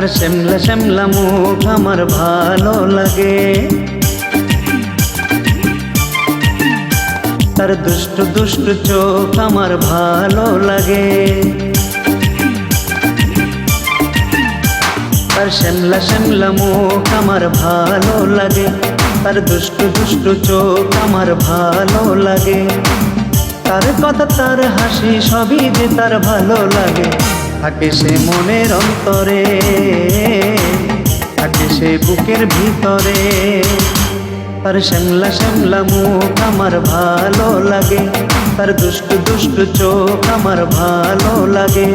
তার শ্যামলা শ্যামলা মুখ আমার ভালো লাগে। তার দুষ্ট দুষ্ট চোখ আমার ভালো লাগে। তার শ্যামলা শ্যামলা মুখ আমার ভালো লাগে। তার দুষ্ট দুষ্ট চোখ আমার ভালো লাগে। তার কথা তার হাসি সবই যে তার ভালো লাগে। থাকে সে মনের অন্তরে, থাকে সে বুকের ভিতরে। তার শ্যামলা শ্যামলা মুখ আমার ভালো লাগে, তার দুষ্ট দুষ্ট চোখ আমার ভালো লাগে।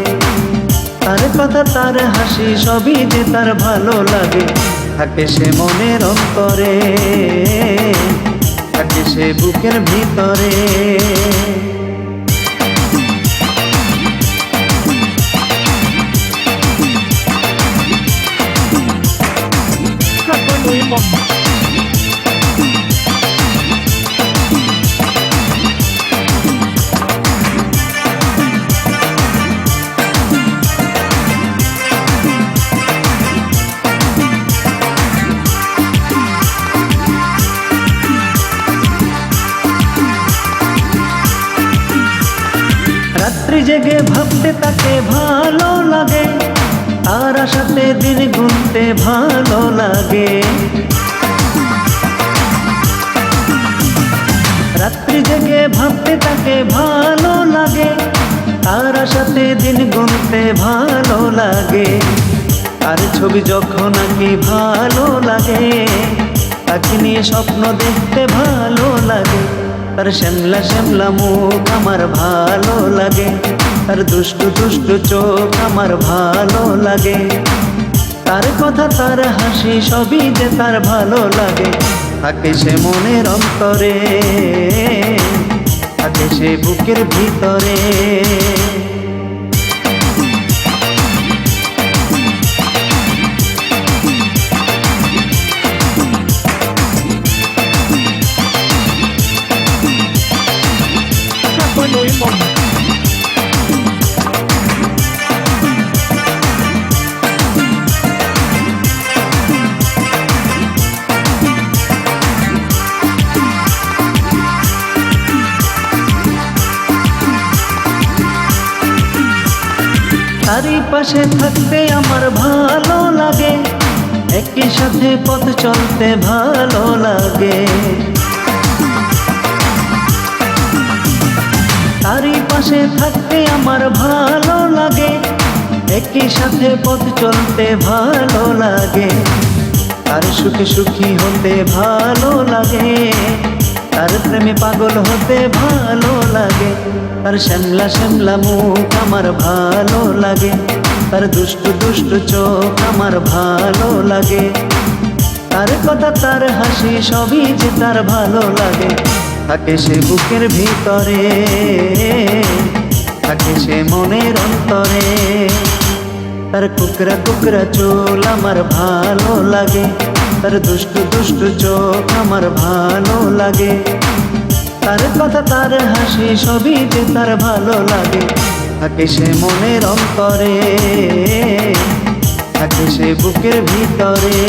তার কথা, তার হাসি সবই যে তার ভালো লাগে। থাকে সে মনের অন্তরে, থাকে সে বুকের ভিতরে। রাত্রি জেগে ভাবতে তাকে ভালো লাগে তার সাথে দিন গুনতে ভালো লাগে। তার সাথে দিন গুনতে ভালো লাগে। তার ছবি যখন আঁকি ভালো লাগে। তাকে নিয়ে স্বপ্ন দেখতে ভালো লাগে। তার শ্যামলা শ্যামলা মুখ আমার ভালো লাগে। তার দুষ্টু দুষ্টু চোখ আমার ভালো লাগে। তার কথা, তার হাসি সবই যে তার ভালো লাগে। থাকে সে মনের অন্তরে সে বুকের ভিতরে। তারই পাশে থাকতে আমার ভালো লাগে। একই সাথে পথ চলতে ভালো লাগে। তারই পাশে থাকতে আমার ভালো লাগে। একই সাথে পথ চলতে ভালো লাগে। তার সুখে সুখী হতে ভালো লাগে। তার প্রেমে পাগল হতে ভালো লাগে। তার শ্যামলা শ্যামলা মুখ আমার ভালো লাগে। তার দুষ্ট দুষ্ট চোখ আমার ভালো লাগে। তার কথা, তার হাসি সবই যে তার ভালো লাগে। থাকে সে বুকের ভিতরে, থাকে সে মনের অন্তরে। তার কুকরা কুকরা চোল আমার ভালো লাগে। তার দুষ্ট দুষ্ট চোখ আমার ভালো লাগে। তার কথা, তার হাসি সবই যে তার ভালো লাগে। থাকে সে মনের অন্তরে, থাকে সে বুকের ভিতরে।